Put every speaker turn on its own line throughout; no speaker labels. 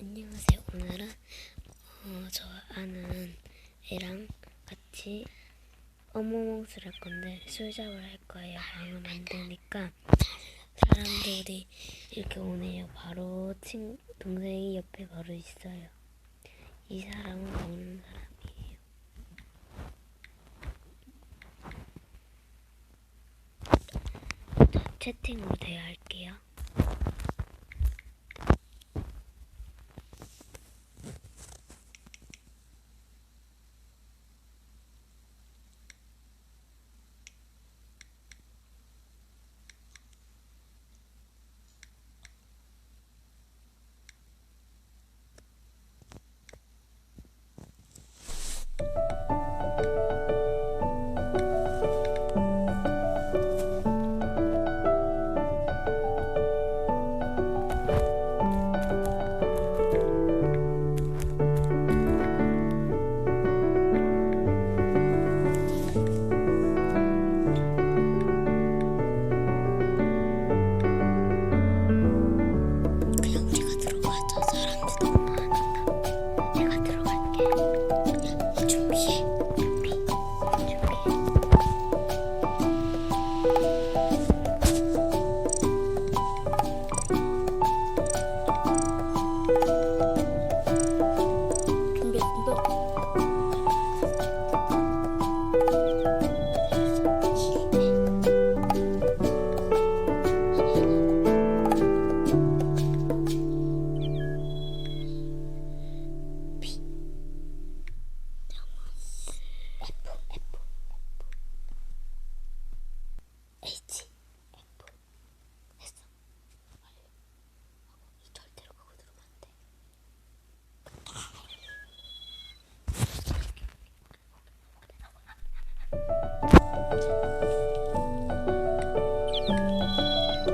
안녕하세요. 오늘은 어, 저 아는 애랑 같이 어몽몽스를 할 건데 술잡을 할 거예요. 방을 만드니까 사람들이 이렇게 오네요. 바로 친 동생이 옆에 바로 있어요. 이 사람은 먹는 사람이에요. 채팅으로 대화할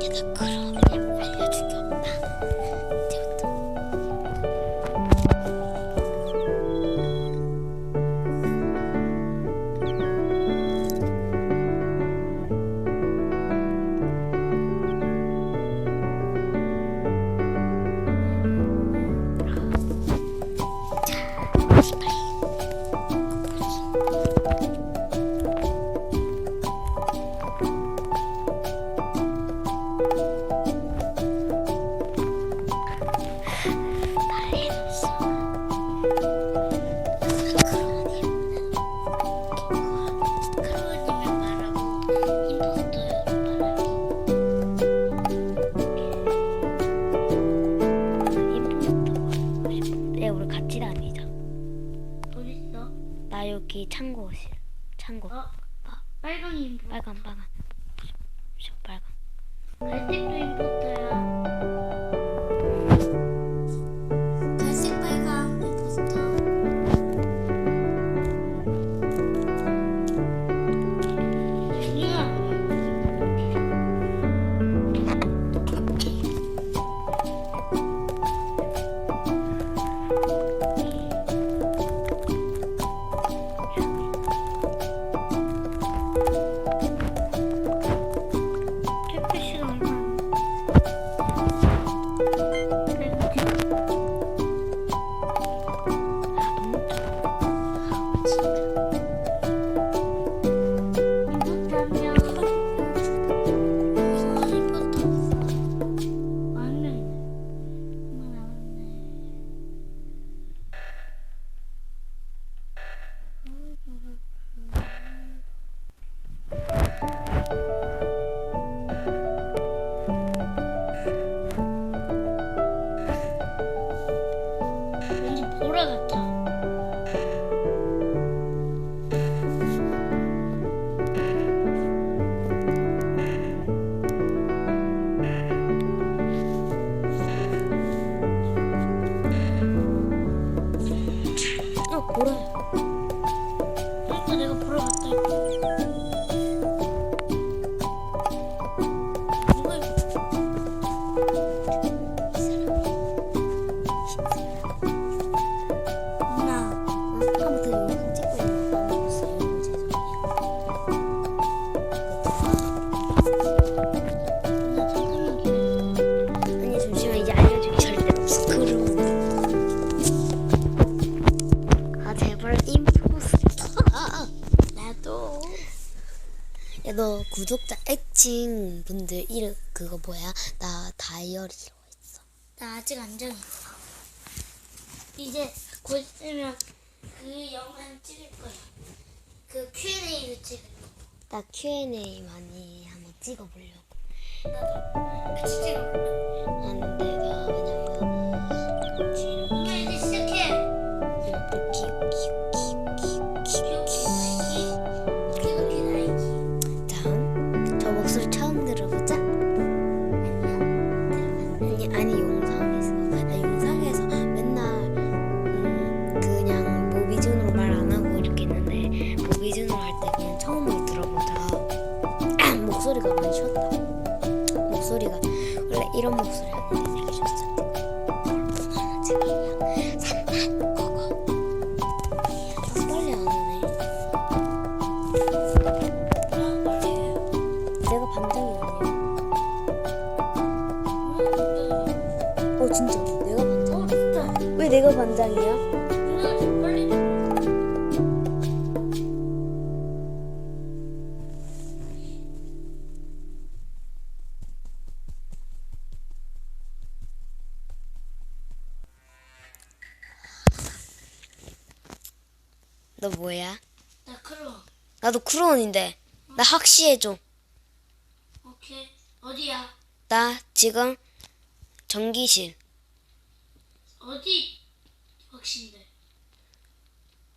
내가 그러면 알려줄게
엄마
제발 너 구독자 애칭 분들 이름 그거 뭐야? 나 다이어리로 했어.
나 아직 안 정했어. 이제 곧 있으면 그 영상 찍을 거야. 그 Q&A를 찍을 거.
나 Q&A 많이 한번 찍어보려고.
나도 같이 찍어.
안 오네. 내가 반장이 아니야. 어 진짜 내가 반장이야? 너 뭐야?
나 크로.
나도 크로원인데 나 학시해줘.
오케이. 어디야?
나 지금 전기실.
어디 확신데?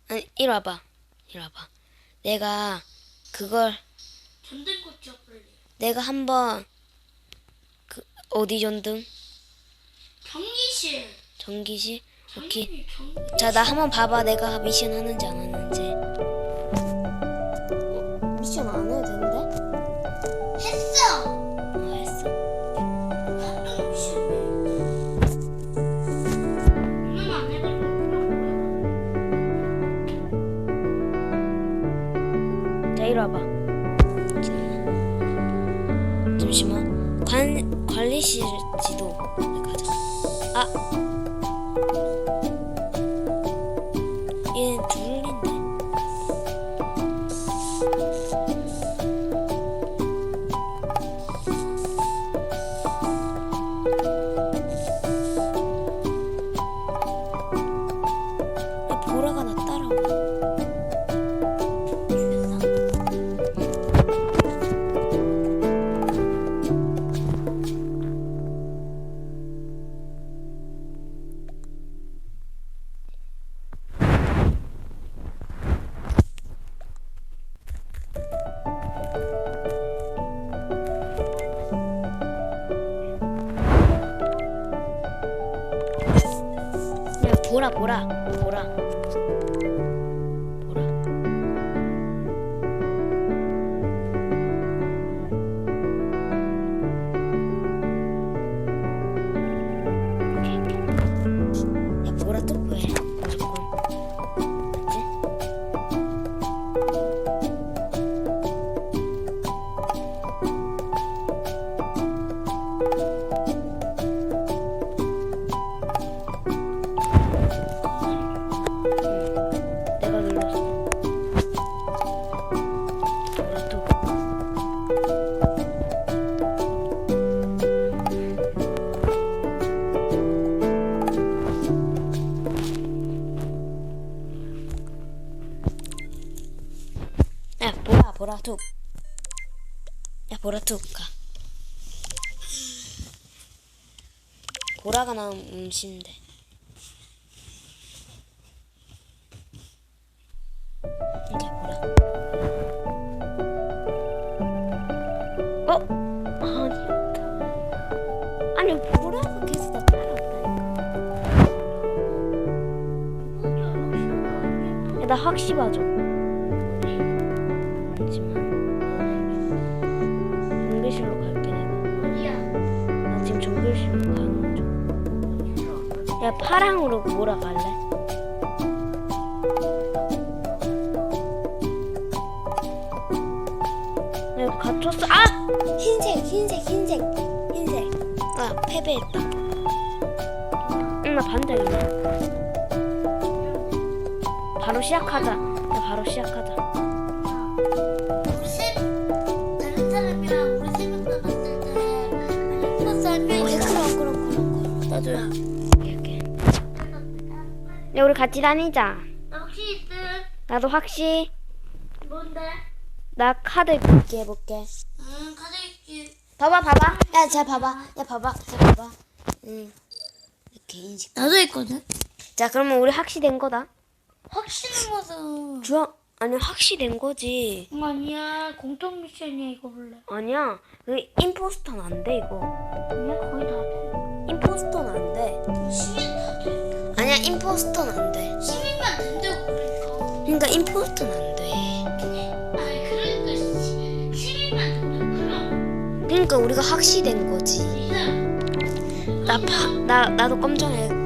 아니 이리 와봐. 이리 와봐. 내가 그걸
전등꽃 줘 빨리.
내가 한번 그 어디 전등?
경기실.
전기실? 오케이. 자 나 한번 봐봐. 내가 미션 하는지 안 하는지. 어, 미션 안 해도 되는데?
했어.
어, 했어. 자 이리 와봐. 잠시만. 관 관리실 보라 보라 보라 툭. 야 보라 툭 가. 보라가 나온 음식인데. 이제 보라. 어? 아니었다. 아니 보라가 계속 나 따라왔다니까. 야, 나 학시 봐줘. 잠시만. 전기실로 갈게 내가.
어디야?
나 지금 전기실로 가는 중. 야 파랑으로 몰아갈래? 내가 갇혔어. 아! 흰색, 흰색, 흰색, 흰색. 아 패배했다. 응, 나 반장이네. 바로 시작하자. 야, 바로 시작하자.
도와줘요.
야 네, 우리 같이 다니자.
나 혹시 있음?
나도 확시.
뭔데?
나 카드 읽기 해볼게.
응, 카드 읽기.
봐봐, 봐봐. 야, 자, 봐봐. 야, 봐봐. 자, 봐봐. 응. 이렇게 인식.
나도 있거든.
자, 그러면 우리 확시된 거다.
확실한 거다.
주황 아니 확시된 거지.
응, 아니야. 공통 미션이야, 이거 볼래.
아니야. 그 임포스터는 안 돼 이거.
응, 거의 다 돼.
임포스터는 안 돼.
시민.
아니야 임포스터는 안 돼.
시민만 된다고 그러니까.
그러니까 임포스터는 안 돼.
아니 그러니까 시, 시민만 된다고 그럼.
그러니까 우리가 확시된 거지. 나 파, 나 나도 검정해.